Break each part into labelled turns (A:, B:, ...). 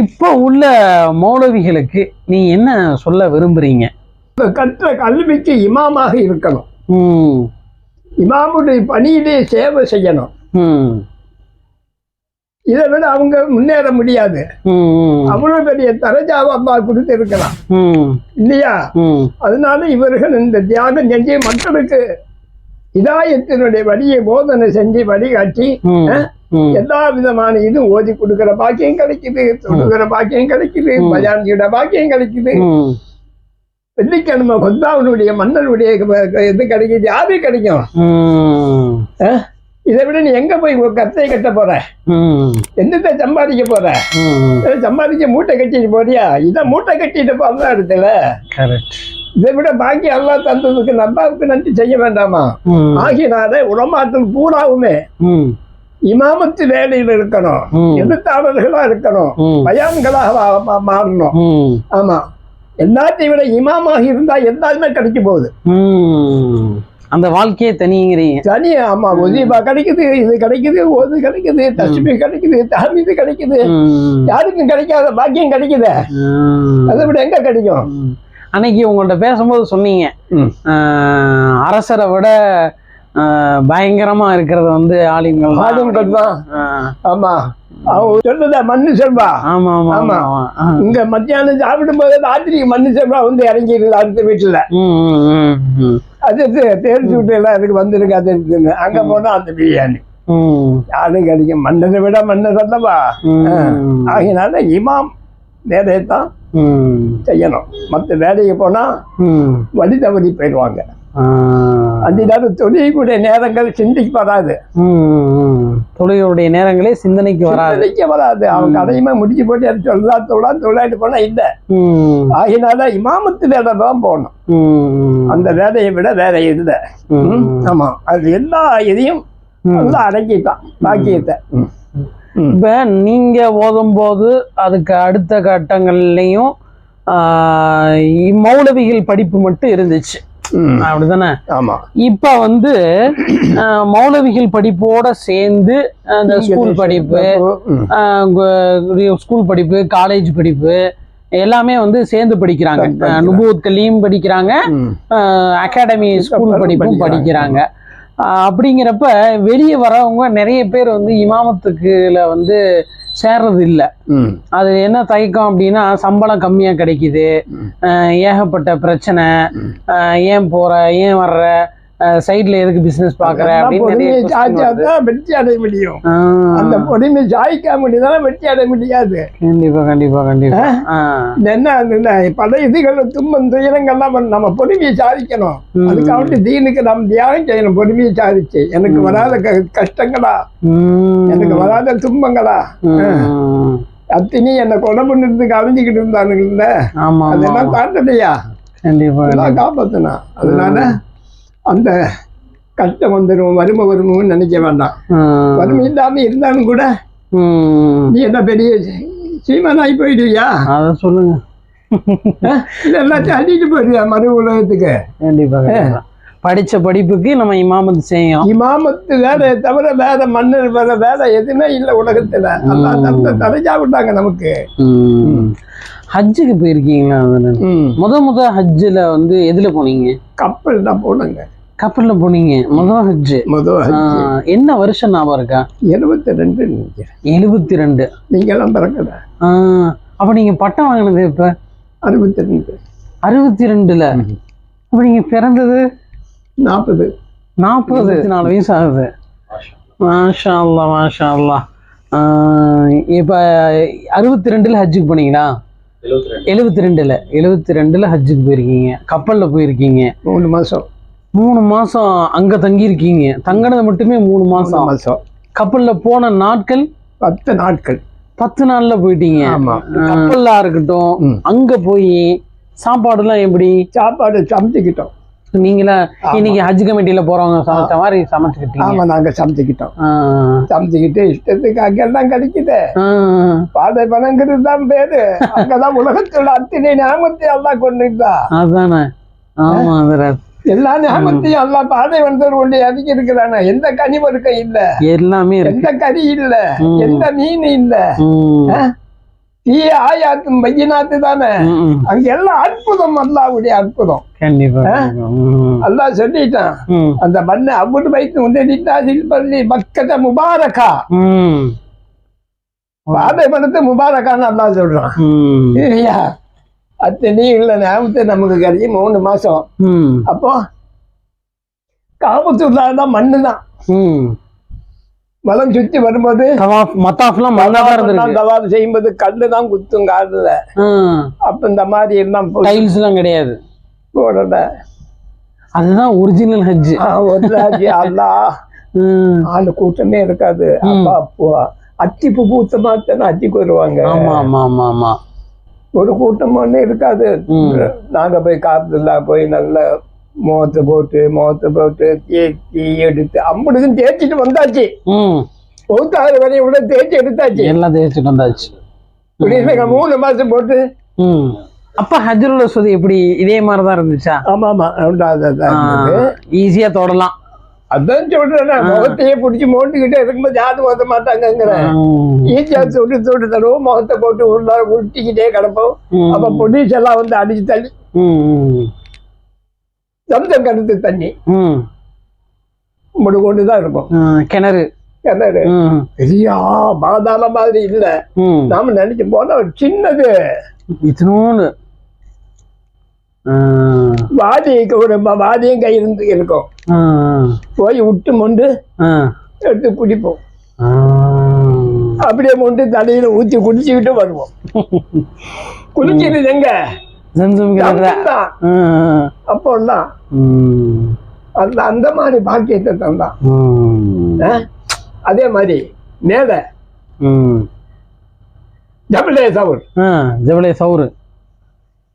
A: இப்போ உள்ள மௌலவிகளுக்கு நீ என்ன சொல்ல விரும்புறீங்க?
B: கற்ற கல்விக்கு இமாமாக இருக்கணும். இமாமுடைய பணியிலே சேவை செய்யணும். இதை விட அவங்க முன்னேற முடியாது. அவ்வளவு பெரிய தரஜாவை அம்மா கொடுத்து இருக்கலாம் இல்லையா? அதனால இவர்கள் இந்த தியானம் செஞ்சு மக்களுக்கு இதாயத்தினுடைய வழியை போதனை செஞ்சு வழிகாட்டி எல்லா விதமான இதுவும் ஓதி கொடுக்கிற பாக்கியம் கிடைக்குது தொடுகிற பாக்கியம் கிடைக்குது. பஜான்ஜியோட பாக்கியம் கிடைக்குது. வெள்ளிக்கிழமை கொத்தாவனுடைய மன்னருடைய இது கிடைக்குது யாரு கிடைக்கும்? இதை விட நீ எங்க போய் கத்தையை கட்ட போற? என்னத்தை சம்பாதிக்க போற? சம்பாதிக்க மூட்டை கட்டிட்டு போறியா? இதை மூட்டை கட்டிட்டு போறதா இடத்துல இதை விட பாக்கி எல்லாம் தந்ததுக்கு நம்பாவுக்கு நன்றி செய்ய வேண்டாமா?
A: ம்.
B: ஆகினால உடமாற்றல் பூராவுமே இமாமத்து வேலையில் இருக்கணும். எழுத்தாளர்களா இருக்கணும். பயான்களாக மாறணும். ஆமா. எல்லாத்தையும் விட இமாமாக இருந்தா எல்லாருமே கிடைக்க போகுது.
A: அந்த வாழ்க்கையே தனிங்கிறீங்க.
B: தனி ஆமா. ஒதிபா கிடைக்குது இது கிடைக்குது ஒது கிடைக்குது தஸ்மி கிடைக்குது தாமீது கிடைக்குது. யாருக்கும் கிடைக்காத பாக்கியம் கிடைக்குது. அதை விட எங்க கிடைக்கும்.
A: அன்னைக்கு உங்கள்ட்ட பேசும்போது சொன்னீங்க. அரசரை விட பயங்கரமா இருக்கிறது வந்து ஆலிம்கள் தான்.
B: ஆலிம்கள் தான். ஆமா. அவங்க சொல்லுதா மண்ணு செல்வா.
A: ஆமா ஆமா ஆமா.
B: இங்க மத்தியானம் சாப்பிடும் போது ராத்திரி மண்ணு செல்வா வந்து இறங்கிடுது அடுத்த வீட்டுல. அது தேர்ச்சி விட்டு எல்லாம் இருக்கு வந்திருக்கு அது இருக்குன்னு அங்க போனா அந்த பிரியாணி. யாரும் கிடைக்கும் மன்னரை விட மன்னர் அல்லவா? ஆகினால இமாம் வேலையை தான் செய்யணும். மற்ற வேலைக்கு போனா. வழி தவறி போயிடுவாங்க. நேரம் தொழில்கூடிய நேரங்கள் சிந்திக்கு வராது.
A: தொழுகையுடைய நேரங்களே சிந்தனைக்கு வராது.
B: சிந்தனைக்கு வராது. அவங்க அதையுமே முடிச்சு போட்டு எடுத்து சொல்லா தொழா தொழிலாட்டு போனா இல்ல. ஆகினால இமாமத்து வேலை தான் போகணும். அந்த வேலையை விட வேற இல்லை ஆமா. அது எல்லா இதையும். நல்லா அடக்கிட்டான் பாக்கியத்தை.
A: இப்ப நீங்க ஓதும்போது அதுக்கு அடுத்த கட்டங்கள்லயும் மௌலவிகள் படிப்பு மட்டும் இருந்துச்சு. அப்படிதானே?
B: ஆமா.
A: இப்ப வந்து மௌலவிகள் படிப்போட சேர்ந்து அந்த ஸ்கூல் படிப்பு ஸ்கூல் படிப்பு காலேஜ் படிப்பு எல்லாமே வந்து சேர்ந்து படிக்கிறாங்க. நுபுவத் கல்வியும் படிக்கிறாங்க. அகாடமி ஸ்கூல் படிப்பும் படிக்கிறாங்க. அப்படிங்கிறப்ப வெளியே வரவங்க நிறைய பேர் வந்து இமாமத்துக்குல வந்து சேர்றது இல்லை. அது என்ன தயக்கம் அப்படின்னா சம்பளம் கம்மியா கிடைக்குது. ஏகப்பட்ட பிரச்சனை. ஏன் போற? ஏன் வர்ற? சைட்ல எதுக்கு பிசினஸ் பாக்குற அப்படின்னு
B: வெற்றி அடைய முடியும். அந்த பொறுமை சாய்க்க முடியுதான வெற்றி அடைய முடியாது.
A: கண்டிப்பா கண்டிப்பா கண்டிப்பா.
B: என்ன பல இதுகள் துன்பம் துயரங்கள்லாம் நம்ம பொறுமையை சாதிக்கணும். அதுக்காக தீனுக்கு நம்ம தியாகம் செய்யணும் பொறுமையை சாதிச்சு. எனக்கு வராத கஷ்டங்களா? எனக்கு வராத துன்பங்களா? அத்தினி என்னை கொலை பண்ணிட்டு அழிஞ்சுக்கிட்டு இருந்தானுங்கல்ல. அதெல்லாம் தாண்டலையா
A: கண்டிப்பா
B: காப்பாத்தனா அதனால அந்த கஷ்டம் வந்துடும் வறுமை வருமோன்னு நினைக்க வேண்டாம். வறுமை இல்லாம இருந்தாலும் கூட நீ என்ன பெரிய சீமானாகி போயிடுவியா?
A: அத சொல்லுங்க.
B: எல்லாத்தையும் அள்ளிட்டு போயிடுவியா மறு உலகத்துக்கு?
A: கண்டிப்பா கண்டிப்பா. படிச்ச படிப்புக்கு நம்ம இமாமத் செய்யும்
B: இமாமத்து வேலையை தவிர வேற மன்னர் வேற வேலை எதுவுமே இல்லை உலகத்துல. தரஜா விட்டாங்க நமக்கு.
A: ஹஜ்ஜுக்கு போயிருக்கீங்களா? முத முத ஹஜ்ஜில் வந்து எதுல போனீங்க?
B: கப்பல் தான் போனங்க.
A: கப்பல்ல போனீங்க.
B: முதல்
A: ஆஹ், என்ன வருஷம் ஞாபகம் இருக்கா?
B: எழுபத்தி ரெண்டு
A: எழுபத்தி ரெண்டு
B: நீங்கெல்லாம் பிறக்கல.
A: அப்ப நீங்க பட்டம் வாங்கினது இப்ப
B: அறுபத்தி ரெண்டு
A: அறுபத்தி ரெண்டுல அப்ப நீங்க பிறந்தது?
B: நாற்பது.
A: நாற்பது. நாலு வயசு ஆகுது. மாஷா அல்லா மாஷா அல்லா இப்ப அறுபத்தி ரெண்டுல ஹஜ்ஜுக்கு போனீங்களா? எழுபத்தி ரெண்டுல எழுபத்தி ரெண்டுல ஹஜ்ஜுக்கு போயிருக்கீங்க. கப்பல்ல போயிருக்கீங்க.
B: மூணு மாசம்.
A: மூணு மாசம் அங்க தங்கி இருக்கீங்க தங்கினது மட்டுமே மூணு மாசம்.
B: மாசம்.
A: கப்பல்ல போன நாட்கள்?
B: பத்து நாட்கள்.
A: பத்து நாள்ல போயிட்டீங்க. கப்பல்லா இருக்கட்டும். அங்க போய் சாப்பாடுலாம் எப்படி?
B: சாப்பாடு சமைச்சுக்கிட்டோம்.
A: நீங்களா. இன்னைக்கு ஹஜ் கமிட்டியில போறவங்க சமைச்ச மாதிரி சமைச்சுக்கிட்டீங்க.
B: ஆமா நாங்க சமைச்சுக்கிட்டோம். சமைச்சுக்கிட்டு இஷ்டத்துக்கு அங்கெல்லாம் கிடைக்குது. பாதை பணங்கிறது தான் பேரு அங்கதான் உலகத்துல அத்தனை ஞாபகத்தை எல்லாம் கொண்டுட்டா
A: அதானே. ஆமா.
B: எல்லா ஞாபகத்தையும் எல்லாம் பாதை வந்தவர் ஒண்ணு அதிகம் இருக்கிறானே எந்த கனி வர்க்கம் இல்ல.
A: எல்லாமே
B: எந்த கறி இல்ல. எந்த மீன் இல்ல? தீ ஆயாத்தும் பையனாத்து தானே. அங்க எல்லாம் அற்புதம் அல்லாவுடைய அற்புதம். அல்லாஹ் சொல்லிட்டான். அந்த மண்ணை அவ்வளவு வைத்து உண்டடித்தாசில் பள்ளி மக்கத முபாரக்கா
A: ம்,
B: பாதை மனத்தை முபாரக்கான்னு அல்லாஹ் சொல்றான் இல்லையா? அத்தனை இல்ல ஞாபகத்தை நமக்கு கிடைச்சி மூணு மாசம். அப்போ காபத்துள்ளா தான் மண்ணு தான். மலம் சுத்தி வரும்போது
A: இருந்திருக்கு.
B: தவாது செய்யும்போது கல்லு தான் குத்தும் காதுல. அப்ப இந்த மாதிரி எல்லாம் போ-
A: டைல்ஸ்லாம் கிடையாது.
B: போடல.
A: அதுதான் ஒரிஜினல் ஹஜ்
B: ஆ, ஒரு ராஜி அல்லா ஆளு கூட்டமே இருக்காது. அப்பா அப்போ. அத்திப்பு பூத்த மாத்தானே அத்திக்கு வருவாங்க.
A: ஆமா ஆமா ஆமா ஆமா.
B: ஒரு கூட்டம் ஒண்ணு இருக்காது.
A: ம்.
B: நாங்க போய் காத்துல போய் நல்ல முகத்தை போட்டு முகத்தை போட்டு தேய்ச்சி எடுத்து அம்புடுக்கும் தேய்ச்சிட்டு வந்தாச்சு. பௌத்தாறு வரையும் கூட தேய்ச்சி எடுத்தாச்சு.
A: எல்லாம் தேய்ச்சிட்டு வந்தாச்சு.
B: இப்படி மூணு மாசம் போட்டு.
A: அப்ப ஹஜ்ருல் அஸ்வத் எப்படி இதே மாதிரி தான் இருந்துச்சா?
B: ஆமா ஆமா.
A: ஈஸியா தொடலாம்.
B: அதான் சொல்றேன் முகத்தையே பிடிச்சி மோண்டுகிட்டே இருக்கும்போது யாரும் ஓத மாட்டாங்கங்கிற.
A: ம்.
B: ஈஸியா தொட்டு தொட்டு தருவோம் முகத்தை போட்டு உள்ள உருட்டிக்கிட்டே கிடப்போம். அப்ப பொடிஸ் எல்லாம் வந்து அடிச்சு தள்ளி. சம்சம் கருத்து தண்ணி. முடு கொண்டு தான் இருக்கும்.
A: கிணறு.
B: கிணறு. பெரியா பாதாள மாதிரி இல்ல. நாம நினைச்சு போனா ஒரு சின்னது.
A: இத்தினூண்டு.
B: வாதிக்கு ஒரு வாதியும் கை இருந்து இருக்கும் போய் விட்டு மொண்டு. எடுத்து குடிப்போம். அப்படியே மொண்டு தலையில ஊத்தி குடிச்சுக்கிட்டு வருவோம். குளிக்கிறது எங்க?
A: கிணறு
B: தான் அந்த அந்த மாதிரி பாக்கியத்தை தந்தான்? அதே மாதிரி மேலே. ஜபலே சவுர்
A: ஜபலே சவுரு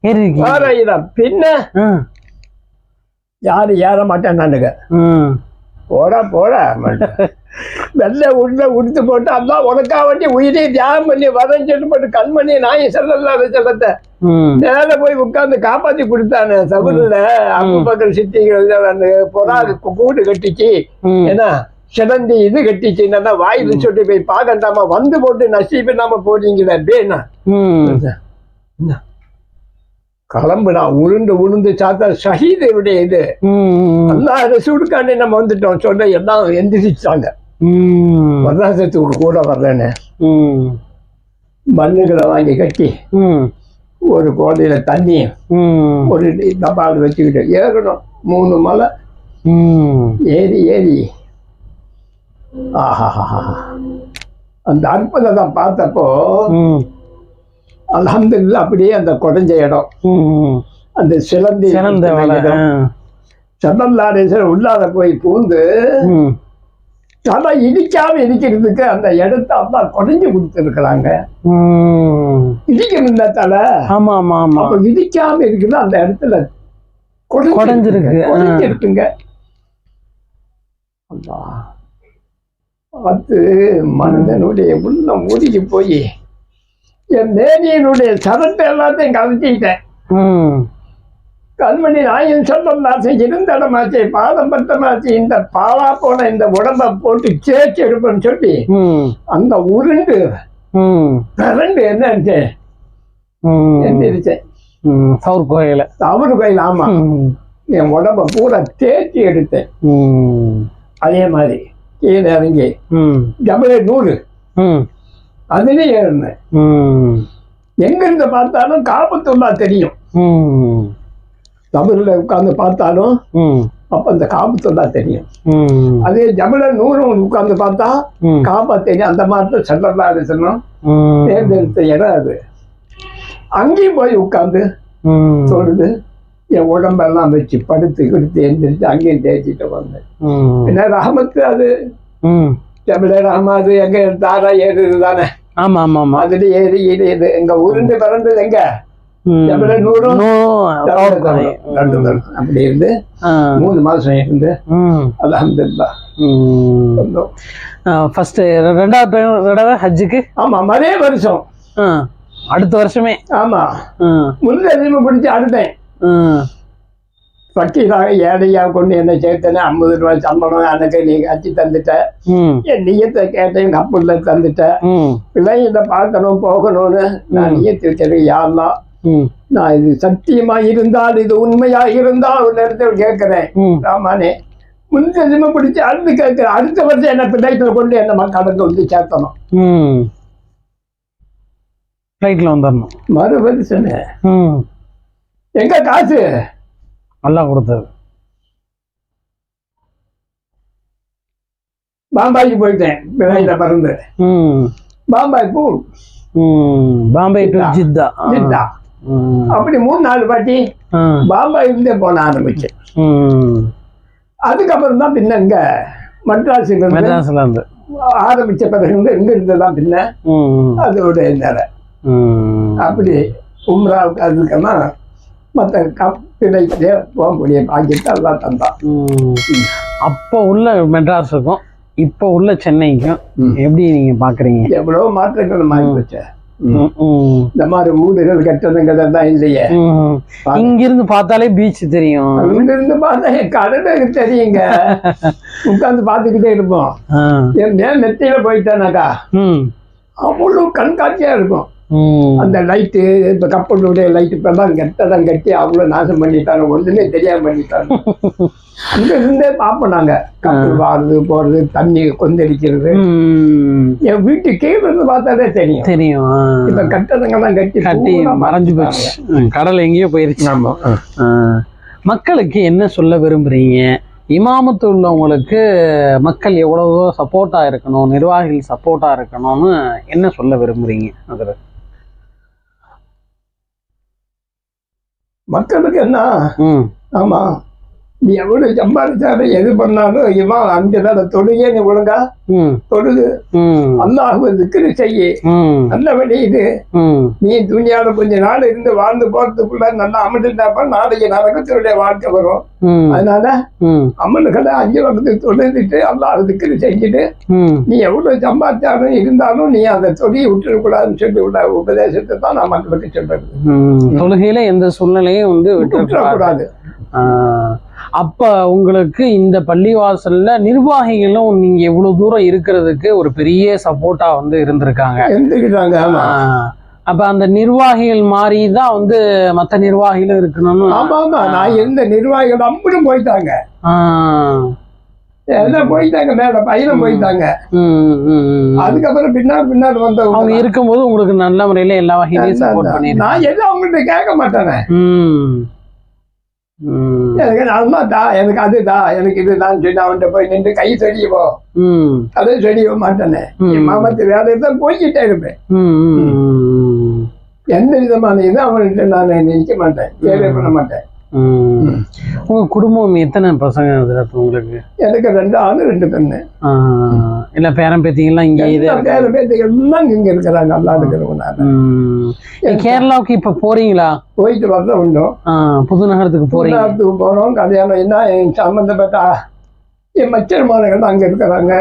A: ஏறி இருக்கீங்க
B: பின்ன?
A: ஆ,
B: யாரு ஏற மாட்டேன்னானுங்க. போடா போடா வெள்ளை உள்ள உடுத்து போட்டு அதான் உனக்கா வண்டி உயிரை தியாகம் பண்ணி வரேன்னு சொல்லி போட்டு கண்மணி நாய் செல்லல செல்லத்தை. மேல போய் உட்கார்ந்து காப்பாத்தி கொடுத்தானு சபரில அப்பு பக்கல் சித்திகள் புறா கூடு கட்டிச்சு. ஏன்னா சிலந்தி இது கட்டிச்சு என்னன்னா வாயில சொல்லி போய் பாக்கண்டாம வந்து போட்டு நசீபு நாம போறீங்களே பேனா
A: ம்.
B: கிளம்புடா உருண்டு உளுந்து சாத்தா ஷஹீதுடைய இது. எல்லா ரசூலுக்காண்டி நம்ம வந்துட்டோம் சொல்ல எல்லாம் எந்திரிச்சாங்க
A: ம்.
B: வர்ணாசத்துக்கு கூட வர்றேன்னு
A: ம்.
B: மண்ணுகளை வாங்கி கட்டி
A: ம்.
B: ஒரு கோடையில தண்ணி
A: ம்.
B: ஒரு டப்பாவில் வச்சுக்கிட்டு ஏறணும் மூணு மலை. ஏறி ஏறி ஆஹா அந்த அற்புதத்தை பார்த்தப்போ
A: ம்.
B: அல்ஹம்துலில்லாஹ் அப்படியே அந்த குறைஞ்ச இடம்
A: ம்.
B: அந்த சிலந்தி
A: ஆ.
B: சதல்லாரேசர் உள்ளார போய் பூந்து. தலை இடிக்காம இடிக்கிறதுக்கு அந்த இடத்த அப்பா குறைஞ்சு கொடுத்துருக்குறாங்க. இடிக்கணும் தலை
A: ஆமா ஆமா ஆமா
B: அப்ப இடிக்காம இருக்குது அந்த இடத்துல குறைஞ்சு
A: குறைஞ்சிருக்கு,
B: இருக்குங்க.
A: ஆ.
B: குறைஞ்சு இருக்குங்க அல்லா. பார்த்து மனிதனுடைய உள்ளம் உருகி போய் என் மேனியனுடைய சரத்தை எல்லாத்தையும் கலத்திக்கிட்டேன். கண்மணி நாயின் சொல்லலாசை இருந்தடமாச்சே பாதம் பத்தமாச்சு இந்த பாலா போன இந்த உடம்ப போட்டு சேர்த்து எடுப்பேன்னு சொல்லி. அந்த உருண்டு. கரண்டு என்ன
A: ம். சவுர் கோயில
B: அவரு கையில் ஆமா. என் உடம்ப பூரா தேய்ச்சி எடுத்தேன். அதே மாதிரி கீழே இறங்கி
A: ம்.
B: ஜபலே நூறு
A: ம்.
B: அதுலயும் ஏறினேன்
A: ம்.
B: எங்க இருந்து பார்த்தாலும் காபத்துள்ளா தெரியும். தமிழ்ல உட்கார்ந்து பார்த்தாலும். அப்ப அந்த காபத்துள்ளா தெரியும். அதே ஜபல நூறும் உட்கார்ந்து பார்த்தா. காபா தெரியும் அந்த மாதிரி செல்லல்லா இருக்கணும்
A: ம்.
B: தேர்ந்தெடுத்த இடம் அது அங்கேயும் போய் உட்கார்ந்து. சொல்லுது என் உடம்பெல்லாம் வச்சு படுத்து கிடுத்து எந்திரிச்சு அங்கேயும் தேய்ச்சிட்டு வந்தேன். என்ன ரஹமத்து அது
A: ம்.
B: ஜபல ரஹமாது எங்க தாரா ஏறுது தானே
A: ஆமா ஆமா ஆமா.
B: அதுல ஏறி இது இது எங்க உருண்டு பிறந்தது எங்க. அப்படி இருந்து. மூணு மாசம் இருந்து. அலமதுல்லா
A: first ரெண்டாவது தடவை ஹஜ்ஜுக்கு?
B: ஆமா மறே வருஷம்.
A: அடுத்த வருஷமே.
B: ஆமா.
A: ஆ,
B: முன்னறிவு பிடிச்சு அடுத்தேன். ஃபக்கீராக ஏழையா கொண்டு என்ன சேர்த்தனே ஐம்பது ரூபாய் சம்பளம் எனக்கு நீ அச்சு தந்துட்ட. என் நீயத்தை கேட்டேன் கப்பல்ல தந்துட்ட.
A: ம்.
B: பிள்ளைங்களை பார்க்கணும் போகணும்னு நான் நீயத்து வச்சிருக்கேன் யாரெல்லாம் நான் இது சத்தியமா இருந்தால் இது உண்மையா இருந்தால் ஒரு இடத்துல கேட்கிறேன். ராமானே முன்ஜென்ம பிடிச்சி அடுத்து கேட்கிறேன் அடுத்த வருஷம் என்ன பிள்ளைகளை கொண்டு என்ன மக்களுக்கு வந்து சேர்த்தணும்.
A: ம். ஃப்ளைட்டில் வந்துடணும்
B: எங்க காசு?
A: நல்லா கொடுத்தது
B: பாம்பாய்க்கு போயிட்டேன் மறந்து.
A: ம்.
B: பாம்பாய் பூ
A: ம் பாம்பே டு ஜித்தா.
B: ஜித்தா. அப்படி மூணு நாலு வாட்டி
A: ஆ.
B: பாம்பாய் இருந்தே போன ஆரம்பிச்சேன் அதுக்கப்புறம் தான் பின்ன இங்க மட்ராஸில்
A: மெட்ராஸ்ல இருந்து.
B: ஆரம்பிச்ச பிறகு இருந்து இங்க இருந்து தான் பின்ன அதோட நேரம் அப்படி உம்ராவுக்கு அதுக்கெல்லாம் மற்ற கப்பிலைக்கு போகக்கூடிய பாக்கியத்தை தந்தான்
A: ம். அப்போ உள்ள மெட்ராஸுக்கும் இப்போ உள்ள சென்னைக்கும். எப்படி நீங்க பாக்குறீங்க
B: எவ்வளவு மாற்றங்கள் மாறி போச்சு. இந்த மாதிரி வீடுகள் கட்டணங்கள் எல்லாம் இல்லையே.
A: இங்கிருந்து பார்த்தாலே பீச் தெரியும்
B: அங்க இருந்து பார்த்தா என் கடலுக்கு தெரியுங்க உட்காந்து பார்த்துக்கிட்டே இருப்போம். என் மேல் நெத்தியில போயிட்டானாக்கா
A: ம்.
B: அவ்வளவு கண்காட்சியா இருக்கும். அந்த லைட்டு இப்ப கப்பலுடைய லைட் இப்ப எல்லாம் கெட்டதான் கட்டி அவ்வளவு நாசம் பண்ணிட்டாங்க. ஒண்ணுமே தெரியாம பண்ணிட்டாங்க. அங்க இருந்தே பார்ப்போம் நாங்க. கப்பல் வாருது போறது தண்ணி கொந்தளிக்கிறது. என் வீட்டு கீழே இருந்து பார்த்தாலே தெரியும்.
A: தெரியும்.
B: இப்ப கட்டடங்கள்லாம் கட்டி
A: கட்டி மறைஞ்சு போச்சு. கடல் எங்கேயோ போயிருச்சு. ஆ. மக்களுக்கு என்ன சொல்ல விரும்புறீங்க? இமாமத்து உள்ளவங்களுக்கு மக்கள் எவ்வளவோ சப்போர்ட்டா இருக்கணும் நிர்வாகிகள் சப்போர்ட்டா இருக்கணும்னு என்ன சொல்ல விரும்புறீங்க அதுல
B: மக்களுக்கு என்ன? ஆமா. நீ எவ்வளவு சம்பாதிச்சாலும் எது பண்ணாலும் இவன் அங்கதான் தொழுகே நீ ஒழுங்கா தொழுது.
A: ம்.
B: அல்லாஹ் திக்ரு செய்யு.
A: ம்.
B: நல்ல வழி இது நீ துணியால கொஞ்ச நாள் இருந்து வாழ்ந்து போறதுக்குள்ள நல்லா அமர்ந்துட்டாப்ப நாளைக்கு நரகத்தினுடைய வாழ்க்கை வரும். அதனால அமல்களை அஞ்சு வகுத்து தொழுதுட்டு அல்லாஹ் திக்ரு செஞ்சுட்டு நீ எவ்வளவு சம்பாதிச்சாலும் இருந்தாலும் நீ அந்த தொழிலை விட்டுறக்கூடாதுன்னு சொல்லி உள்ள உபதேசத்தை தான் நான் மக்களுக்கு சொல்றது.
A: தொழுகையில எந்த சூழ்நிலையும் வந்து விட்டுறக்கூடாது. அப்ப உங்களுக்கு இந்த பள்ளிவாசல்ல நிர்வாகிகளும் நீங்க இவ்வளவு தூரம் இருக்கிறதுக்கு ஒரு பெரிய சப்போர்ட்டா வந்து இருந்திருக்காங்க. ஆஹ் அப்ப அந்த நிர்வாகிகள் மாதிரி தான் வந்து மத்த நிர்வாகிகளும் இருக்கணும்னு
B: ஆமா ஆமா. நான் இருந்த நிர்வாகிகள் அம்புடும் போயிட்டாங்க. எல்லாம் போயிட்டாங்க மேல பையனும் போயிட்டாங்க. அதுக்கப்புறம் பின்னால் பின்னால் வந்தவங்க
A: அவங்க இருக்கும்போது உங்களுக்கு நல்ல முறையில எல்லா வகையிலையும் சப்போர்ட் பண்ணிருக்காங்க
B: நான் எல்லாம் அவங்கள்ட்ட கேட்க மாட்டேனே. எனக்கு தா எனக்கு அது எனக்கு இது தான் சொல்லி அவன்கிட்ட போய் நின்று கை செடியவோ. அதை செடியவோ மாட்டேனே. என் மாமத்து வேலை தான் போய்கிட்டே இருப்பேன். எந்த விதமான இதுவும் அவன்கிட்ட நான் நினைக்க மாட்டேன். தேவை பண்ண மாட்டேன்.
A: உங்க குடும்பம் எத்தனை பசங்க அதுல உங்களுக்கு?
B: எனக்கு ரெண்டு ஆணு ரெண்டு பெண்ணு.
A: இல்ல பேரன் பேத்திங்கெல்லாம் இங்கே இது
B: எல்லாம் பேர பேத்துக்கு எல்லாம் இங்க இருக்கிறாங்க நல்லா இருக்கிறவங்க
A: கேரளாவுக்கு இப்ப போறீங்களா?
B: போயிட்டு வரத உண்டும்
A: புது நகரத்துக்கு போறீங்க.
B: புதுநாட்டுக்கு போறோம் கல்யாணம் என்ன என் சம்பந்தப்பட்ட என் மச்சர் மாடுகள் அங்க இருக்கிறாங்க.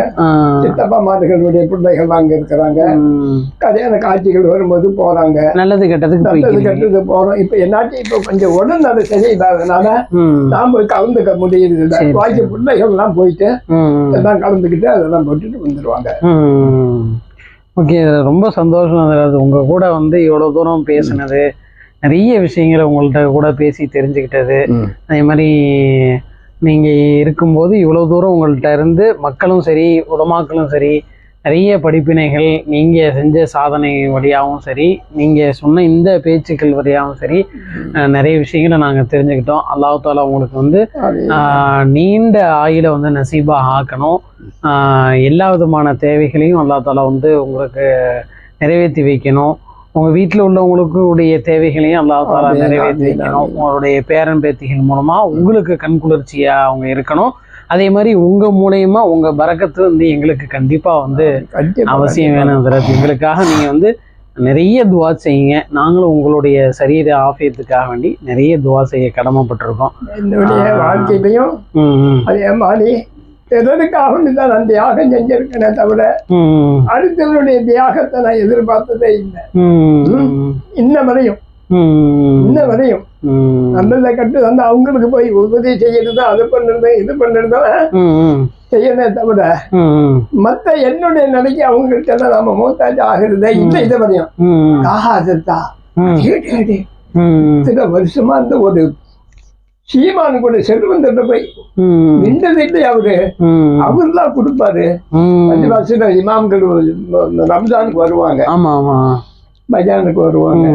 B: சித்தப்பா மாடுகளுடைய பிள்ளைகள் அங்க இருக்கிறாங்க. கல்யாண காட்சிகள் வரும்போது போறாங்க.
A: நல்லது கெட்டதுக்கு
B: நல்லது கெட்டது போறோம். இப்ப என்னாட்டி இப்ப கொஞ்சம் உடல்நல சரியில்லாதனால
A: ம்,
B: நான் போய் கலந்துக்க முடியுது பாக்கி பிள்ளைகள் எல்லாம் போயிட்டு எல்லாம் கலந்துக்கிட்டு அதெல்லாம் போட்டுட்டு வந்துருவாங்க.
A: ஓகே ரொம்ப சந்தோஷம் உங்க கூட வந்து இவ்வளவு தூரம் பேசினது நிறைய விஷயங்களை உங்கள்ட்ட கூட பேசி தெரிஞ்சுக்கிட்டது. அதே மாதிரி நீங்கள் இருக்கும்போது இவ்வளோ தூரம் உங்கள்கிட்ட இருந்து மக்களும் சரி உலமாக்களும் சரி நிறைய படிப்பினைகள் நீங்கள் செஞ்ச சாதனை வழியாகவும் சரி நீங்கள் சொன்ன இந்த பேச்சுக்கள் வழியாகவும் சரி நிறைய விஷயங்களை நாங்கள் தெரிஞ்சுக்கிட்டோம். அல்லாஹ் தாலா உங்களுக்கு வந்து நீண்ட ஆயுளை வந்து நசீபாக ஆக்கணும். எல்லா விதமான தேவைகளையும் அல்லாஹ் தாலா வந்து உங்களுக்கு நிறைவேற்றி வைக்கணும். உங்கள் வீட்டில் உள்ளவங்களுக்கு உடைய தேவைகளையும் அல்லாஹ் தாலா
B: ஆமீன்,
A: நிறைவேற்றி வைக்கணும். உங்களுடைய பேரன் பேத்திகள் மூலமாக உங்களுக்கு கண்குளிர்ச்சியாக அவங்க இருக்கணும் அதே மாதிரி உங்கள் மூலயமா உங்கள் பறக்கத்து வந்து எங்களுக்கு கண்டிப்பாக வந்து
B: கண்டிப்பா,
A: அவசியம்
B: கண்டிப்பா.
A: வேணும். எங்களுக்காக நீங்கள் வந்து நிறைய துவா செய்யுங்க நாங்களும் உங்களுடைய சரீர ஆஃபியத்துக்காக வேண்டி நிறைய துவா செய்ய கடமைப்பட்டிருக்கோம்
B: என்னுடைய. வாழ்க்கையிலையும் அதே மாதிரி எதற்காக தான் நான் தியாகம் செஞ்சிருக்கேனே தவிர அடுத்தவருடைய தியாகத்தை நான் எதிர்பார்த்ததே இல்லை. இன்ன வரையும் இன்ன வரையும். நல்லதை கட்டு வந்து அவங்களுக்கு போய் உதவி செய்யறது அது பண்ணுறது இது
A: ம்.
B: செய்யறதே தவிர. மத்த என்னுடைய நிலைக்கு அவங்கள்ட்ட எல்லாம் நாம மூத்தாச்சு ஆகிறதே இல்லை இதை வரையும். ஆகாதா சில வருஷமா அந்த ஒரு சீமானு கூட செல்வந்திட்ட போய்
A: ம்.
B: நின்றது இல்லை அவரு. அவர் தான் கொடுப்பாரு. அஞ்சு வருஷம் இமாம்கள் ரம்ஜானுக்கு வருவாங்க பஜானுக்கு வருவாங்க.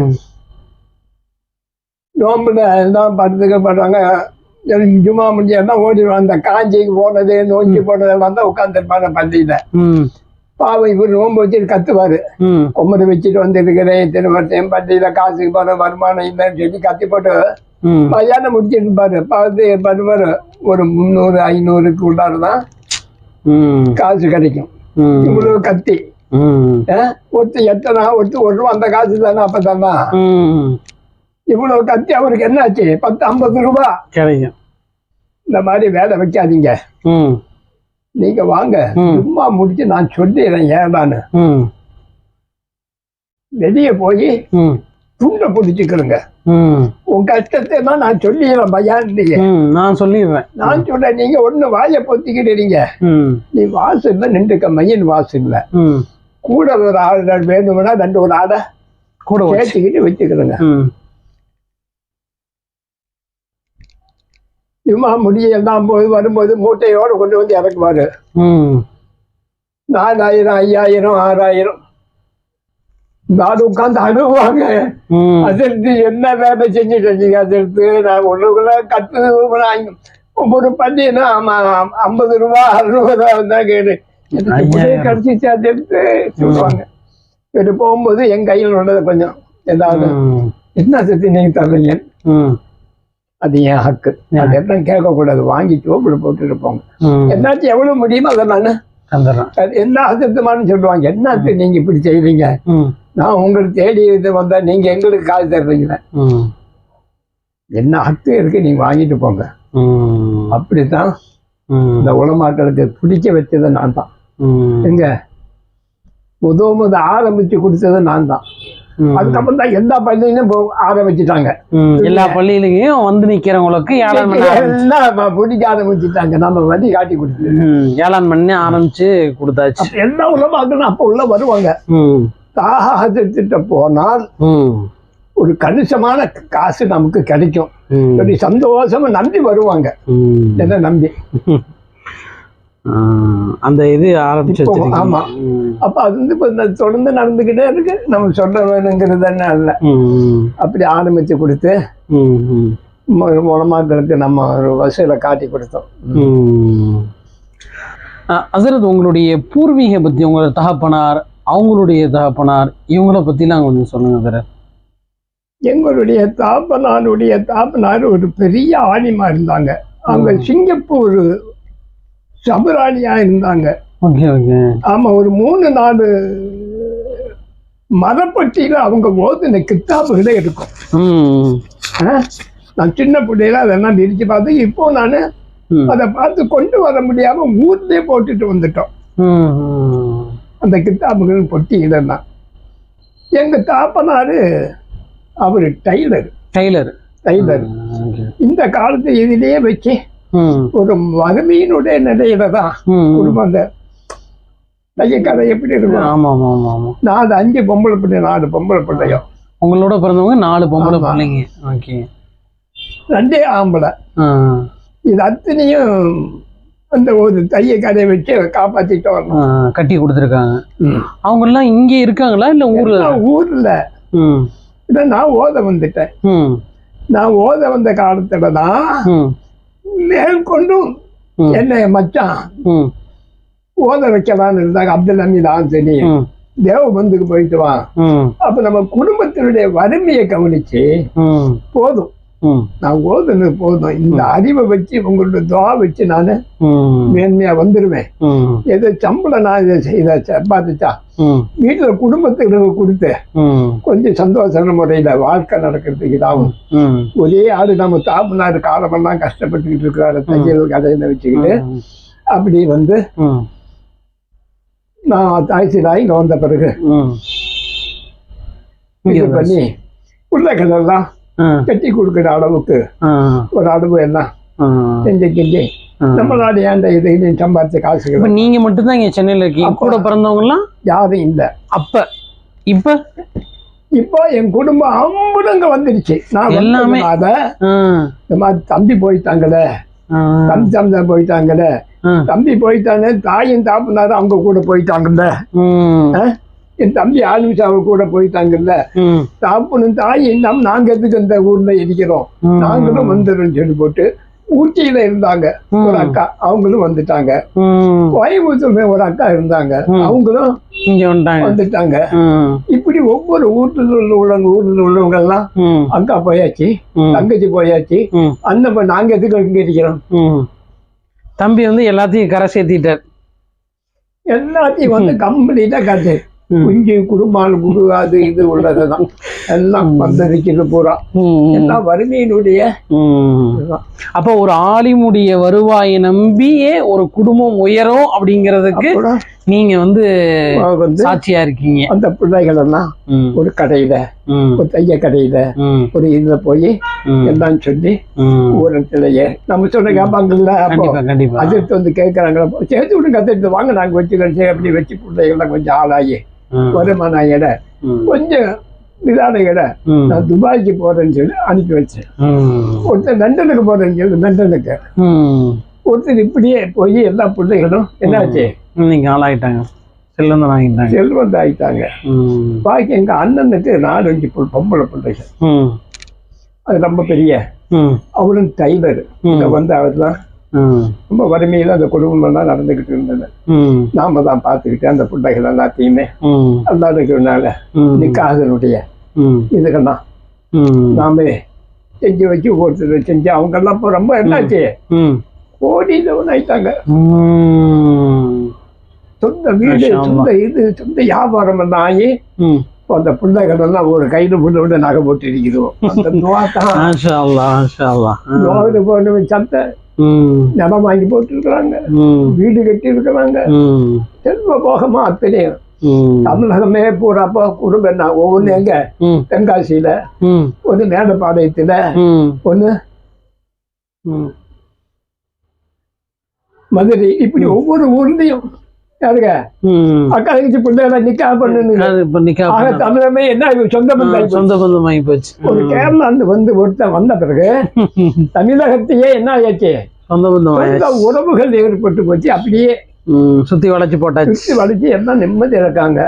B: நோம்புல எல்லாம் படுத்துக்க பண்றாங்க ஜுமா முடிஞ்சா தான் ஓடிடுவாங்க அந்த காஞ்சிக்கு போனது நோஞ்சி போனதெல்லாம் தான் உட்காந்துருப்பாங்க பள்ளியில. பாவம் இவர் நோன்பு வச்சுட்டு கத்துவாரு
A: ம்.
B: குமரி வச்சுட்டு வந்துருக்கிறேன் இத்தனை வருஷம் பள்ளியில காசுக்கு போன வருமானம் இல்லைன்னு சொல்லி கத்தி போட்டு
A: ம்.
B: மதியானம் முடிச்சிட்டு இருப்பாரு பார்த்து பண்ணுவாரு ஒரு முந்நூறு ஐநூறுக்கு உள்ளார தான். காசு கிடைக்கும். இவ்வளவு கத்தி? ஒருத்தர் எத்தனை ஒருத்தர் ஒரு ரூபா அந்த காசு தானே அப்பதானா
A: ம்.
B: இவ்வளவு கத்தி அவருக்கு என்னாச்சு பத்து ஐம்பது ரூபா
A: கிடைக்கும்
B: இந்த மாதிரி வேலை வைக்காதீங்க. நீங்க வாங்க. சும்மா முடிச்சு நான் சொல்லிடுறேன் ஏடான்னு. வெளியே போய். துண்டை பிடிச்சிக்கிறேங்க. உன் கஷ்டத்தை தான் நான் சொல்லிடுறேன் பையன் நீங்க
A: ம். நான் சொல்லிடுறேன்
B: நான் சொல்றேன் நீங்க ஒண்ணு வாயை பொத்திக்கிடுறீங்க
A: ம்.
B: நீ வாசல்ல நின்றுக்க மையன் வாசல்ல
A: ம்.
B: கூட ஒரு ஆள் வேணும்னா ரெண்டு ஒரு ஆடை
A: கூட.
B: சேர்த்துக்கிட்டு வச்சுக்கிறேங்க. இம்மா முடியெல்லாம் போய் வரும்போது மூட்டையோடு கொண்டு வந்து இறக்குவாரு
A: ம்.
B: நாலாயிரம் ஐயாயிரம் ஆறாயிரம் நாடு உட்காந்து
A: ம்.
B: அதற்கு என்ன வேலை செஞ்சுட்டு இருக்கீங்க அதற்கு நான் ஒண்ணுக்குள்ள கத்து ஒரு பண்ணினா ஐம்பது ரூபா ரூபா தான் கேடு இப்படியே
A: ஐயாயிரம்.
B: கிடைச்சிச்சு அது எடுத்து சொல்லுவாங்க. இது போகும்போது என் கையில் உள்ளது கொஞ்சம் ஏதாவது. என்ன சக்தி நீங்க தர்றீங்க. அது என் ஹக்கு. அது எல்லாம் கேட்கக்கூடாது. வாங்கி சோப்பில் போட்டுட்டு போங்க
A: ம்.
B: என்னாச்சும் எவ்வளவு முடியுமோ அதை நான் என்ன அசத்தமானு சொல்லுவாங்க. என்னத்து நீங்க இப்படி செய்றீங்க?
A: ம்.
B: நான் உங்களுக்கு தேடி இது வந்தா நீங்க எங்களுக்கு காசு தர்றீங்க
A: ம்.
B: என்ன ஹக்கு இருக்கு நீங்க வாங்கிட்டு போங்க. அப்படித்தான். இந்த உலமாக்களுக்கு பிடிக்க வச்சது நான் தான். எங்க முத முத ஆரம்பிச்சு கொடுத்தது நான் தான். அதுக்கப்புறம் தான் எல்லா பள்ளியிலும் ஆரம்பிச்சுட்டாங்க.
A: எல்லா பள்ளியிலையும் வந்து நிக்கிறவங்களுக்கு
B: எல்லாம் பிடிக்க ஆரம்பிச்சுட்டாங்க நம்ம வழி காட்டி கொடுத்து.
A: ஏழாம் பண்ணி ஆரம்பிச்சு கொடுத்தாச்சு
B: எல்லா உலமாக்களும் அப்ப உள்ள வருவாங்க. தாகத்திட்ட போனால். ஒரு கணிசமான காசு நமக்கு கிடைக்கும். சொல்லி சந்தோஷமா நம்பி வருவாங்க. என்ன நம்பி
A: அந்த இது ஆரம்பிச்சு.
B: ஆமா. அப்ப அது வந்து இப்ப இந்த தொடர்ந்து நடந்துகிட்டே இருக்கு நம்ம சொல்ல வேணுங்கிறது என்ன இல்ல. அப்படி ஆரம்பிச்சு கொடுத்து உலமாக்களுக்கு நம்ம ஒரு வசூலை காட்டி கொடுத்தோம்
A: அசரத் உங்களுடைய பூர்வீக பத்தி உங்களோட தகப்பனார் அவங்களுடைய தகப்பனார் இவங்கள பத்திலாம் கொஞ்சம் சொல்லுங்க அசரத்
B: எங்களுடைய தாப்பனாருடைய தாப்பனார் ஒரு பெரிய ஆணிமா இருந்தாங்க. அவங்க சிங்கப்பூர் சபராணியா இருந்தாங்க. ஆமா ஒரு மூணு நாலு மரப்பட்டியில அவங்க ஓதுன கித்தாபுகளே இருக்கும்? நான் சின்ன பிள்ளையில அதெல்லாம் விரிச்சு பார்த்து இப்போ நான். அதை பார்த்து கொண்டு வர முடியாம ஊர்லயே போட்டுட்டு வந்துட்டோம். அந்த கித்தாபுகள் பொட்டி இதெல்லாம் எங்க தாப்பனாரு அவரு டைலர் டைலர்
A: ஓகே.
B: இந்த காலத்து இதுலயே வச்சு. ஒரு வறுமையினுடைய நிலையில தான். குடும்பம் அந்த தையக்கதை எப்படி இருக்கும்
A: ஆமா ஆமா ஆமா ஆமா
B: நாலு அஞ்சு பொம்பளை பிள்ளை நாலு பொம்பளை பிள்ளையோ
A: உங்களோட பிறந்தவங்க நாலு பொம்பளை. பிள்ளைங்க ஓகே
B: ரெண்டே ஆம்பளை. இது அத்தனையும் அந்த ஒரு தைய கடையை வச்சு
A: ஆ, கட்டி கொடுத்துருக்காங்க அவங்க எல்லாம் இங்க இருக்காங்களா இல்ல ஊர்ல
B: ஊர்ல. இதை நான் ஓத வந்துட்டேன். நான் ஓத வந்த காலத்துல தான். மேற்கொண்டும். என்ன மச்சான். ஓத வைக்கலாம்னு இருந்தாங்க அப்துல் ஹமீத் ஆசனி. தேவபந்துக்கு போயிட்டு வா. அப்ப நம்ம குடும்பத்தினுடைய வறுமையை கவனிச்சு. போதும். நான் ஓதுனது போதும் இந்த அறிவை வச்சு உங்களோட துவா வச்சு நான். மேன்மையா வந்துருவேன். ஏதோ சம்பளம் நான் இதை செய்த சம்பாதிச்சா. வீட்டுல குடும்பத்துக்கு கொடுத்து. கொஞ்சம் சந்தோஷமான முறையில வாழ்க்கை நடக்கிறதுக்கு இதாகும். ஒரே ஆடு நம்ம தாப்புனாரு காலமெல்லாம் கஷ்டப்பட்டுக்கிட்டு இருக்கிறாரு தையல் கடையில வச்சுக்கிட்டு அப்படி வந்து. நான் தாய்சிலாய் வந்த பிறகு.
A: இங்க
B: இது பண்ணி உருளைக்கிழலாம்
A: ஆ,
B: கட்டி கொடுக்குற அளவுக்கு ஒரு அளவு எல்லாம் செஞ்சு
A: ஆ.
B: நம்மளால ஏன்டா இது சம்பாதிச்ச
A: இப்ப
B: காசுகள்
A: நீங்க மட்டும்தான் இங்க சென்னையில இருக்கீங்க. கூட பிறந்தவங்க எல்லாம்
B: யாரும் இல்லை.
A: அப்ப? இப்ப?
B: இப்போ என் குடும்பம் அம்புலங்க வந்துருச்சு. நான்
A: எல்லாமே.
B: அத இந்த மாதிரி தம்பி போயிட்டாங்களே.
A: ஆ,
B: தம்பி தம்பி போயிட்டாங்களே.
A: ஆ.
B: தம்பி போயிட்டானே தாயும் தாப்புனாரும் அவங்க கூட போயிட்டாங்கல்ல? என் தம்பி ஆலுமிசாவு கூட போயிட்டாங்கல்ல தாப்புனும் தாயும் இல்லாம நாங்க எதுக்கு இந்த ஊர்ல இருக்கிறோம். நாங்களும் வந்துடும் சொல்லி போட்டு ஊட்டியில இருந்தாங்க. ஒரு அக்கா அவங்களும் வந்துட்டாங்க.
A: ம்,
B: கோயம்புத்தூர்ல ஒரு அக்கா இருந்தாங்க. அவங்களும்
A: இங்க வந்துட்டாங்க.
B: இப்படி ஒவ்வொரு ஊர்ல உள்ளவங்க ஊர்ல உள்ளவங்க எல்லாம் அக்கா போயாச்சு தங்கச்சி போயாச்சு. அந்த நாங்க எதுக்கு இங்க இருக்கிறோம்.
A: தம்பி வந்து எல்லாத்தையும் கரை சேர்த்திட்டார்.
B: எல்லாத்தையும் வந்து கம்ப்ளீட்டா காட்டு. குஞ்சு குடும்பம் குடு அது இது உள்ளதுதான். எல்லாம் வந்திருக்கிறது பூரா எல்லாம் வறுமையினுடைய.
A: அப்போ ஒரு ஆலிமுடைய வருவாயை நம்பியே ஒரு குடும்பம் உயரும் அப்படிங்கிறதுக்கு நீங்க வந்து சாட்சியா இருக்கீங்க.
B: அந்த பிள்ளைகள் எல்லாம் ஒரு கடையில ஒரு தைய கடையில ஒரு இதுல போய் எல்லாம் சொல்லி
A: ம்.
B: ஊரத்திலேயே நம்ம சொன்ன கேட்பாங்கல்ல அதிர்த்து வந்து கேட்கறாங்களா சேர்த்து விட்டு கத்துட்டு வாங்க நாங்க வச்சுக்கிறோம். அப்படி வச்சு பிள்ளைகள்லாம் கொஞ்சம் ஆளாகி.
A: ம்,
B: வருமான
A: ம்,
B: கொஞ்சம் இதான இட
A: ம்,
B: நான் துபாய்க்கு போறேன்னு சொல்லி அனுப்பி வச்சேன். ஒருத்தர் லண்டனுக்கு போறேன்னு சொல்லி லண்டனுக்கு. ஒருத்தர் இப்படியே போய் எல்லா பிள்ளைகளும் என்னாச்சு?
A: இன்னைக்கு ஆளாயிட்டாங்க. செல்லம் வாங்கிட்டாங்க
B: செல்வந்த ஆயிட்டாங்க.
A: ம்,
B: பாக்கி எங்க அண்ணனுக்கு நாலஞ்சு பொ- பொம்பளை பிள்ளைகள். அது ரொம்ப பெரிய. அவரும் டைலர் வந்து அவர்லாம்
A: ம்,
B: ரொம்ப வறுமையில அந்த குடும்பம் தான் நடந்துகிட்டு இருந்தது. நாம தான் பார்த்துக்கிட்டு அந்த பிள்ளைகள் எல்லாத்தையுமே
A: ம்,
B: அல்லாதுக்குனால
A: ம்,
B: நிக்காகனுடைய
A: ம்,
B: இதுக்கெல்லாம்
A: ம்,
B: நாமே செஞ்சு வச்சு ஒருத்தர் செஞ்சு அவங்க எல்லாம் இப்போ ரொம்ப என்னாச்சு? கோடியில் ஆயிட்டாங்க.
A: ம்,
B: சொந்த வீடு. சொந்த இது சொந்த வியாபாரம் எல்லாம் ஆகி. இப்போ அந்த பிள்ளைகள் எல்லாம் ஒரு கையில புள்ள விட நகை போட்டு இருக்கிறோம் அந்த துவா தான்.
A: மாஷா
B: நிலம் வாங்கி போட்டு இருக்கிறாங்க
A: ம்,
B: வீடு கட்டி இருக்கிறாங்க செல்வ போகமா அத்தனையும் தமிழகமே பூராப்போ குடும்பம் என்ன ஒவ்வொன்று எங்க? தென்காசியில. ஒன்று மேடப்பாளையத்துல. ஒன்று. மதுரை. இப்படி ஒவ்வொரு ஊர்லயும் யாருங்க. அக்கா தங்கச்சி பிள்ளைகளை நிக்கா பண்ணுங்க ஆக தமிழமே என்ன சொந்த போச்சு.
A: சொந்த பந்தமாகி போச்சு.
B: ஒரு கேரளா வந்து ஒருத்தன் வந்த பிறகு தமிழகத்தையே என்ன ஆச்சு
A: சொந்த பந்தமாகி
B: சொந்த உறவுகள் ஏற்பட்டு போச்சு. அப்படியே
A: சுத்தி வளைச்சு போட்டாச்சு.
B: சுற்றி வளைச்சு எல்லாம் நிம்மதி இருக்காங்க.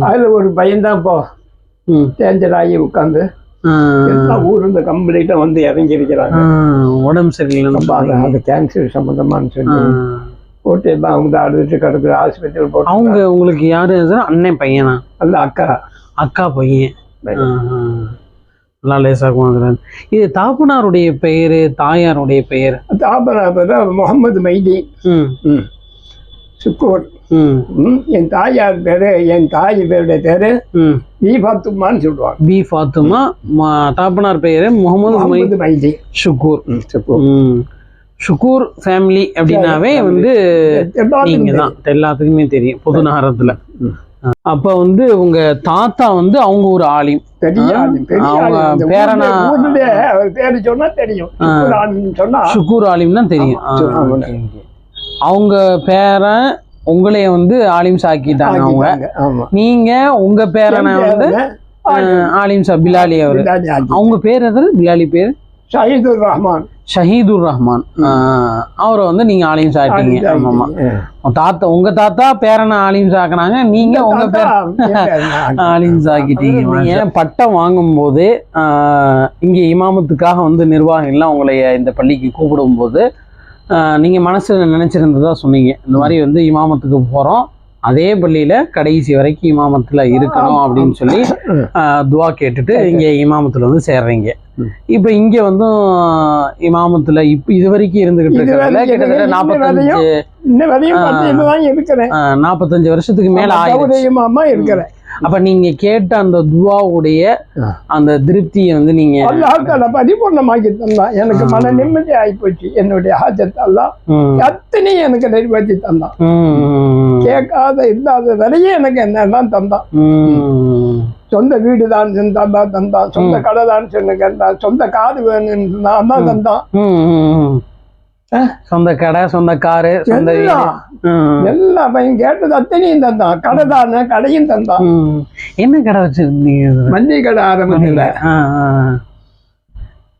B: அதுல ஒரு பையன் தான் இப்போ ஆகி உட்காந்து எல்லா ஊர்ல கம்ப்ளீட்டா வந்து இறங்கி இருக்கிறாங்க
A: உடம்பு சரியில்லைன்னு
B: ரொம்ப அது- கேன்சர் சம்பந்தமானு. சொல்லி. போட்டு எல்லாம் அவங்க தான் அழுதுட்டு கிடக்குற ஆஸ்பத்திரியில் போட்டு
A: அவங்க உங்களுக்கு யாரு? அண்ணன் பையனா?
B: அல்ல அக்கா.
A: அக்கா பையன். நல்லா லேசாக்குவாங்க இது தாப்புனாருடைய பெயரு தாயாருடைய பெயர்?
B: தாபரா முகமது மைதி. சுக்கூர். என் தாயார் பேரு என் தாய் பேருடைய பேரு
A: ம்.
B: தீபாத்துமான்னு சொல்லுவாங்க.
A: பி ஃபாத்துமா தாப்பனார் பெயரு முகமது
B: மைதி. சுக்கூர்.
A: ம். ஷுக்கூர் ஃபேமிலி அப்படின்னாவே வந்து
B: எல்லாத்துக்கும்
A: நீங்க தான் எல்லாத்துக்குமே தெரியும் பொது நகரத்துல. அப்ப வந்து உங்க தாத்தா வந்து அவங்க ஒரு ஆலிம். அவங்க பேரனா-
B: ஊர்ல- ஊர்லயே அவர் பேரு சொன்னா தெரியும்.
A: ஆ.
B: சுக்கூர் ஆளுன்னு சொன்னா.
A: ஷுக்கூர் ஆலிம் தான் தெரியும். அவங்க பேரன் உங்களைய வந்து ஆலிம் சாக்கிட்டாங்க அவங்க. நீங்க உங்க பேரனை வந்து ஆலிம் சா பிலாலி அவரு. அவங்க பேர் எது? பிலாலி பேர்?
B: ஷஹீதுர் ரஹ்மான்.
A: ஷஹீதுர் ரஹ்மான். அவரை வந்து நீங்க ஆலிம் சாக்கிட்டீங்க. ஆமாமா தாத்தா உங்க தாத்தா பேரனை ஆலிம் சாக்குனாங்க நீங்க உங்க பேர். ஆலிம் சாக்கிட்டீங்க. நீங்க பட்டம் வாங்கும்போது இங்க இமாமத்துக்காக வந்து நிர்வாகிகள்லாம் உங்களை இந்த பள்ளிக்கு கூப்பிடும்போது நீங்க மனசுல நினைச்சிருந்ததா சொன்னீங்க. இந்த மாதிரி வந்து இமாமத்துக்கு போறோம். அதே பள்ளியில கடைசி வரைக்கும் இமாமத்துல இருக்கணும் அப்படின்னு சொல்லி துவா கேட்டுட்டு இங்க இமாமத்துல வந்து சேர்றீங்க. இப்ப இங்க வந்து இமாமத்துல இப்ப இது வரைக்கும் இருந்துகிட்டு இருக்கிறதுல கிட்டத்தட்ட நாற்பத்தஞ்சு நாற்பத்தஞ்சு வருஷத்துக்கு மேல
B: கௌரவமாமா இருக்கிறேன்.
A: அப்ப நீங்க கேட்ட அந்த துவாவுடைய. அந்த திருப்தியை வந்து நீங்க
B: அல்லாஹால பரிபூர்ணமாக்கி தந்தான் எனக்கு மன நிம்மதி ஆயிப்போச்சு என்னுடைய ஹாஜத் எல்லாம்
A: ம்,
B: அத்தனையும் எனக்கு நிறைவேற்றி தந்தான் கேட்காத இல்லாத வரையே எனக்கு என்னெல்லாம் தந்தான் சொந்த வீடு தான் தந்தான் தந்தான் சொந்த கடை தான் சொன்ன சொந்த காது வேணும்னு நான் தான் தந்தான்?
A: சொந்த கடை சொந்த காரு சொந்த
B: எல்லாம் பையன் கேட்டது அத்தனையும் தந்தான். கடை தானே கடையும் தந்தான்.
A: என்ன கடை வச்சிருந்தீங்க?
B: மல்லிகை கடை ஆரம்பத்தில்.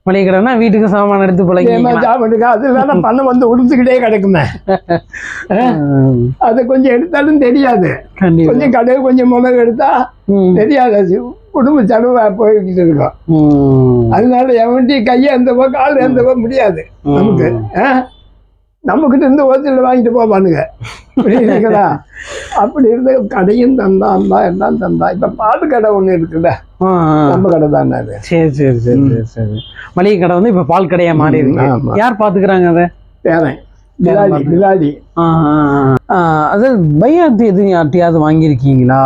A: மளிகை கடைனா வீட்டுக்கு சாமான் எடுத்து பிழைங்க
B: சாப்பிட்டுக்க? அது வேணா பணம் வந்து உடுத்துக்கிட்டே கிடக்குமே. அது கொஞ்சம் எடுத்தாலும் தெரியாது. கொஞ்சம் கடை கொஞ்சம் மிளகு எடுத்தா தெரியாது. குடும்ப செலவா போய்கிட்டு இருக்கோம். அதனால எவன்ட்டையும் கையை எந்தவோ கால் எந்தவோ முடியாது. நமக்கு ஆ? நம்மகிட்ட இருந்து ஹோட்டலில் வாங்கிட்டு போவானுங்க புரியுதுங்களா? அப்படி இருந்து கடையும் தந்தான் தான் எல்லாம் தந்தான். இப்ப பால் கடை ஒண்ணு இருக்குல்ல. நம்ம கடை தானே அது.
A: சரி சரி சரி சரி சரி. மளிகை கடை வந்து இப்ப பால் கடையா மாறி இருக்கு. யார் பாத்துக்கிறாங்க அதை?
B: பேரன் பிலாடி பிலாடி
A: அது பையாத்து எதுவும் யார்ட்டையாவது வாங்கியிருக்கீங்களா?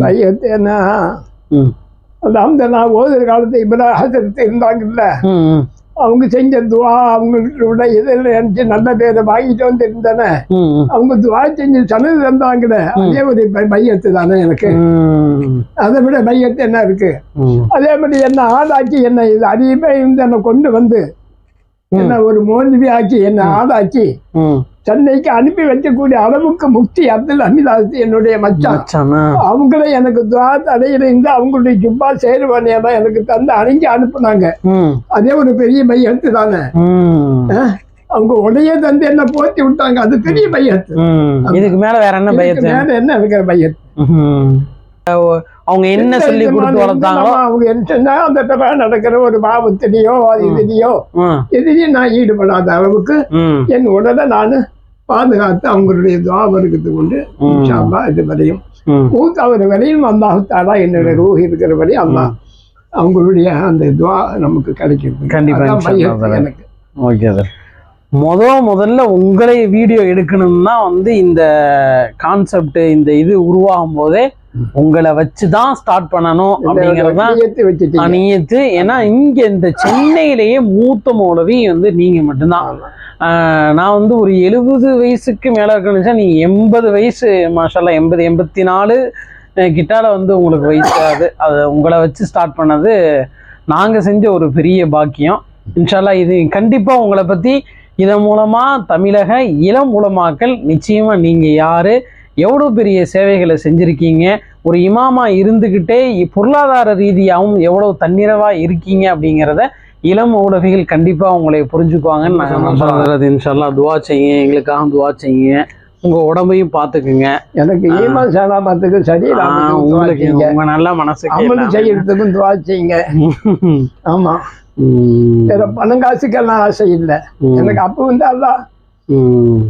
B: பையத்து என்ன அந்த நான் ஓதுற காலத்து இப்ராஹிம் ஹசரத் இருந்தாங்கல்ல. அவங்க செஞ்ச துவா அவங்களோட இதில் நினைச்சு நல்ல பேரை வாங்கிட்டு வந்து இருந்தேனே. அவங்க துவா செஞ்சு சனது தந்தாங்கல்ல அதே ஒரு பையத்து தானே எனக்கு. அதை விட பையத்து என்ன இருக்கு. அதே மாதிரி என்ன ஆளாக்கி என்ன இது அறியுமே இருந்து என்னை கொண்டு வந்து என்ன ஒரு மோல்வி ஆக்கி என்னை ஆளாக்கி. சென்னைக்கு அனுப்பி வைக்கக்கூடிய அளவுக்கு முக்தி அப்துல் ஹமீதாஸ் என்னுடைய மச்சான்? அவங்களே எனக்கு துவா தடையில இருந்து அவங்களுடைய ஜுப்பா சேருவானேதான் எனக்கு தந்து அணுங்கி அனுப்புனாங்க. அதே ஒரு பெரிய பையத்து தானே. அவங்க உடைய தந்து என்ன போத்தி விட்டாங்க. அது பெரிய பையத்து.
A: இதுக்கு மேல வேற என்ன பயத்து
B: மேல என்ன இருக்கிற பையத்து.
A: அவங்க என்ன சொல்லி கொடுத்து வளர்த்தாங்களோ?
B: அவங்க என்ன அந்த நடக்கிற ஒரு பாவத்திலேயோ இதுலயோ
A: ம்,
B: எதிலையும் நான் ஈடுபடாத அளவுக்கு என் உடலை நான் பாதுகாத்து அவங்களுடைய துவாபருக்கு கொண்டு அல்லாஹ் இது வரையும்.
A: ம்.
B: மூத்தாவது வரையும் அல்லாஹாலா என்னுடைய ரூஹ் இருக்கிற வரையும் அல்லாஹ் அவங்களுடைய அந்த துவா நமக்கு கிடைக்கிறது.
A: கண்டிப்பா,
B: அதான்
A: இன்ஷா
B: மையத்து
A: அல்லாஹ்.
B: எனக்கு.
A: ஓகே சார் முத முதல்ல உங்களை வீடியோ எடுக்கணும்னா வந்து இந்த கான்செப்ட் இந்த இது உருவாகும் போதே உங்களை வச்சு தான் ஸ்டார்ட் பண்ணணும் அப்படிங்கிறது தான்
B: மையத்தை வச்சுட்டீங்க
A: அணியத்து ஏன்னா இங்க இந்த சென்னையிலேயே மூத்த மௌலவி வந்து நீங்க மட்டும்தான். நான் வந்து ஒரு எழுபது வயசுக்கு மேல இருக்கணும்னு நீங்க எண்பது வயசு மாஷால்லா எண்பது எண்பத்தி நாலு கிட்டால வந்து உங்களுக்கு வயசு அது உங்களை வச்சு ஸ்டார்ட் பண்ணது நாங்க செஞ்ச ஒரு பெரிய பாக்கியம். இன்ஷால்லா இது கண்டிப்பா உங்களை பத்தி இதன் மூலமா தமிழக இளம் உலமாக்கள் நிச்சயமா நீங்க யாரு? எவ்வளோ பெரிய சேவைகளை செஞ்சுருக்கீங்க? ஒரு இமாமா இருந்துக்கிட்டே பொருளாதார ரீதியாகவும் எவ்வளோ தன்னிறவா இருக்கீங்க அப்படிங்கிறத இளம் உலகிகள் கண்டிப்பா உங்களை புரிஞ்சுக்குவாங்கன்னு நான் நம்புறேன். இன்ஷால்லா துவா செய்யுங்க எங்களுக்காக துவா செய்யுங்க. உங்க உடம்பையும் பார்த்துக்குங்க.
B: எனக்கு ஈமான் சேலாமத்துக்கு சரி
A: உங்களுக்கு உங்க நல்ல மனசுக்கு
B: அமல்
A: எல்லாம்.
B: செய்யறதுக்கும் துவா செய்யுங்க. ஆமா. வேற பணம் காசுக்கெல்லாம் ஆசை இல்லை. எனக்கு அப்போ வந்து அல்லாஹ்
A: உம்,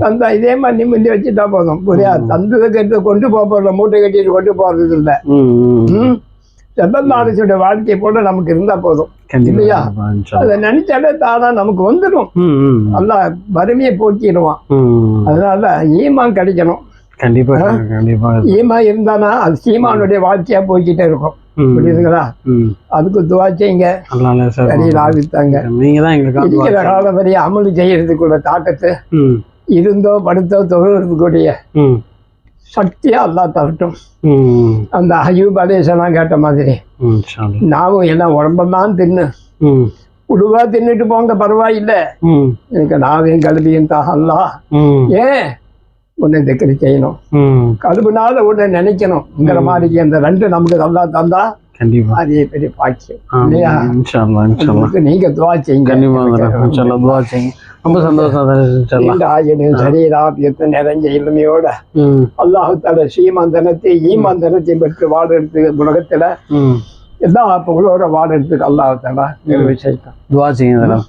B: தந்தா இதே மாதிரி நிம்மதி வச்சுட்டா போதும். புரியா? தந்ததை கட்டு கொண்டு போக போறல மூட்டை கட்டிட்டு கொண்டு போறது இல்லை. செல்லந்தாரிசுடைய வாழ்க்கை போல நமக்கு இருந்தா போதும். இல்லையா? அதை நினைச்சாலே தானா நமக்கு வந்துடும். அல்லாஹ் வறுமையை போக்கிடுவான். அதனால ஈமான் கிடைக்கணும்.
A: கண்டிப்பா கண்டிப்பா.
B: ஈமா இருந்தானா அது சீமானுடைய வாழ்க்கையா போய்கிட்டே இருக்கும். புரியுதுங்களா. அதுக்கு துவா செய்யுங்க. வரியில் ஆவித்தாங்க
A: நீங்க தான் எங்களுக்கு
B: காலம் அமல் செய்யறதுக்குள்ள தாக்கத்தை இருந்தோ படுத்தோ தொழுறதுக்குரிய
A: ம்.
B: சக்தியா அல்லாஹ் தரட்டும். அந்த அயூப் அலேசெல்லாம் கேட்ட மாதிரி
A: ம் சாமி
B: நாவும் எல்லாம் உடம்பெல்லாம் தின்னு. உடுவா தின்னுட்டு போங்க பரவாயில்லை. எனக்கு நாவையும் கல்வியும் தான் அல்லாஹ்.
A: ம்.
B: ஏன்? உன்னை திக்கரி செய்யணும். கல்வினால உன்னை நினைக்கணுங்கிற மாதிரி அந்த ரெண்டு நமக்கு நல்லா தந்தா
A: கண்டிப்பா.
B: அதே பெரிய பாக்கியம். இல்லையா? நீங்க துவா செய்யுங்க.
A: கண்டிப்பா துவா செய்யுங்க. ரொம்ப சந்தோஷம்
B: சரீராபியத்தை நிறைஞ்ச இளமையோட
A: ம்.
B: அல்லாஹு தல சீமாந்தனத்தை ஈமாந்தனத்தை பெற்று வாடுறதுக்கு உலகத்துல எல்லா புகழோட வாடுறதுக்கு அல்லாஹு தலா நிறைவேற்றான்
A: துவா செய்யுங்க